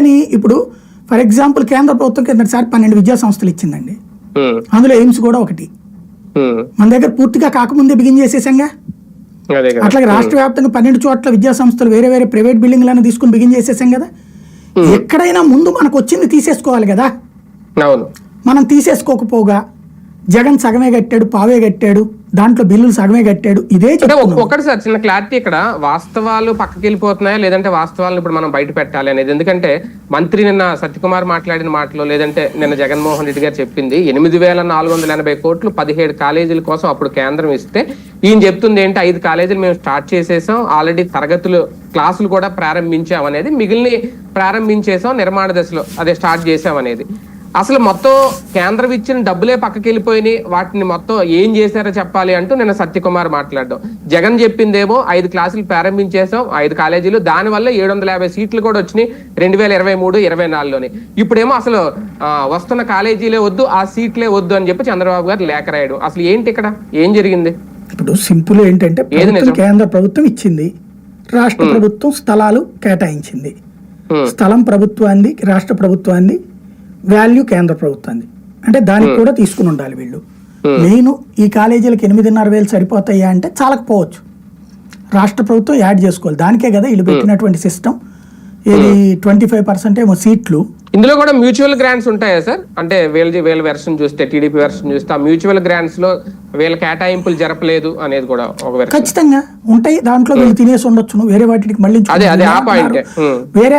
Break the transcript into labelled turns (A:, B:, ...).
A: అందుకని ఇప్పుడు for example కేంద్ర ప్రభుత్వం కిందసారి పన్నెండు విద్యా సంస్థలు ఇచ్చిందండి.
B: ఉమ్,
A: అందులో ఎయిమ్స్ కూడా ఒకటి.
B: ఉమ్,
A: మన దగ్గర పూర్తిగా కాకముందే బిగిన్ చేసేసాంగా? అట్లాగే రాష్ట్ర వ్యాప్తంగా పన్నెండు చోట్ల విద్యా సంస్థలు వేరే వేరే ప్రైవేట్ బిల్డింగ్లను తీసుకుని బిగిన్ చేసేసాం కదా? ఎక్కడైనా ముందు మనకు వచ్చింది తీసేసుకోవాలి కదా? మనం తీసేసుకోకపోగా జగన్ సగమే కట్టాడు పావే కట్టాడు దాంట్లో బిల్లులు సగమే కట్టాడు. ఇదే
B: అంటే
A: చెప్తున్నాం
B: ఒక్- ఒకటి సార్ చిన్న క్లారిటీ ఇక్కడ. వాస్తవాలు పక్కకి వెళ్ళిపోతున్నాయా లేదంటే వాస్తవాలను ఇప్పుడు మనం బయట పెట్టాలి అనేది? ఎందుకంటే మంత్రి నిన్న సత్యకుమార్ మాట్లాడిన మాటలో లేదంటే నిన్న జగన్మోహన్ రెడ్డి గారు చెప్పింది ఎనిమిది వేల నాలుగు వందల ఎనభై కోట్లు పదిహేడు కాలేజీల కోసం అప్పుడు కేంద్రం ఇస్తే ఈయన చెప్తుంది ఏంటి ఐదు కాలేజీలు మేము స్టార్ట్ చేసేసాం ఆల్రెడీ తరగతులు క్లాసులు కూడా ప్రారంభించాం అనేది మిగిలిన ప్రారంభించేసాం నిర్మాణ దశలో అదే స్టార్ట్ చేసాం అనేది అసలు మొత్తం కేంద్రం ఇచ్చిన డబ్బులే పక్కకి వెళ్ళిపోయినాయి. వాటిని మొత్తం ఏం చేశారో చెప్పాలి అంటూ నిన్న సత్యకుమార్ మాట్లాడడం. జగన్ చెప్పిందేమో ఐదు క్లాసులు ప్రారంభించేసాం ఐదు కాలేజీలు. దానివల్ల ఏడు వందల యాభై సీట్లు కూడా వచ్చినాయి రెండు వేల ఇరవై మూడు ఇరవై నాలుగులోని. ఇప్పుడేమో అసలు వస్తున్న కాలేజీలే వద్దు ఆ సీట్లే వద్దు అని చెప్పి చంద్రబాబు గారు లేఖ రాయడు. అసలు ఏంటి ఇక్కడ? ఏం జరిగింది?
A: ఇప్పుడు సింపుల్ ఏంటంటే? కేంద్ర ప్రభుత్వం ఇచ్చింది. రాష్ట్ర ప్రభుత్వం స్థలాలు కేటాయించింది. స్థలం ప్రభుత్వాన్ని రాష్ట్ర ప్రభుత్వాన్ని వాల్యూ కేంద్ర ప్రభుత్వాన్ని. అంటే దానికి కూడా తీసుకుని ఉండాలి వీళ్ళు. మెయిన్ ఈ కాలేజీలకు ఎనిమిదిన్నర వేలు సరిపోతాయా అంటే చాలకపోవచ్చు. రాష్ట్ర ప్రభుత్వం యాడ్ చేసుకోవాలి. దానికే కదా వీళ్ళు పెట్టినటువంటి సిస్టమ్ ఇది ట్వంటీ ఫైవ్ పర్సెంట్ ఏమో సీట్లు.
B: ఇందులో కూడా మ్యూచువల్ గ్రాంట్స్ ఉంటాయా సార్? అంటే వీళ్ళ వీళ్ళ వెర్షన్ చూస్తే టీడీపీ వెర్షన్ చూస్తే ఆ మ్యూచువల్ గ్రాంట్స్లో వీళ్ళ కేటాయింపులు జరపలేదు అనేది కూడా ఒక
A: ఖచ్చితంగా ఉంటాయి. దాంట్లో వీళ్ళు తినేసి ఉండొచ్చును. వేరే వాటికి మళ్ళీ
B: అదే, అదే, ఆ point.
A: వేరే